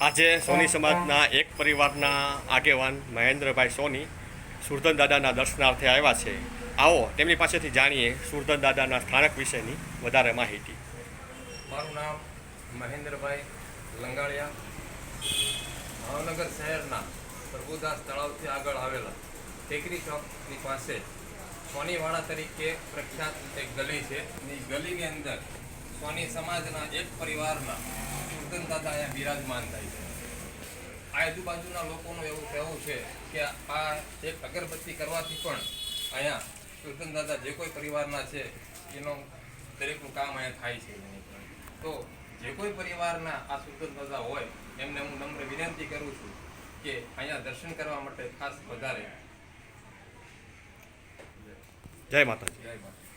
આજે સોની સમાજના એક પરિવારના આગેવાન મહેન્દ્રભાઈ સોની સુરધન દાદાના દર્શનાર્થે આવ્યા છે. આવો તેમની પાસેથી જાણીએ સુરધન દાદાના સ્થાનક વિશેની વધારે માહિતી. મારું નામ મહેન્દ્રભાઈ લંગાળિયા. ભાવનગર શહેરના પ્રભુદાસ તળાવથી આગળ આવેલા ટેકરી ચોકની પાસે સોનીવાળા તરીકે પ્રખ્યાત એક ગલી છે. અને ગલીની અંદર સોની સમાજના એક પરિવારના કીર્તન દાદા અહીંયા બિરાજમાન થાય છે. આજુબાજુના લોકોનું એવું કહેવું છે કે આ એક અગરબત્તી કરવાથી પણ અહીંયા રતન દાદા જે કોઈ પરિવારના છે એનો દરેકનું કામ અહીંયા થાય છે. તો જે કોઈ પરિવારના આ સુલતાન દાદા હોય એમને હું નમ્ર વિનંતી કરું છું કે અહીંયા દર્શન કરવા માટે ખાસ વધારે જય માતાજી. જય માતા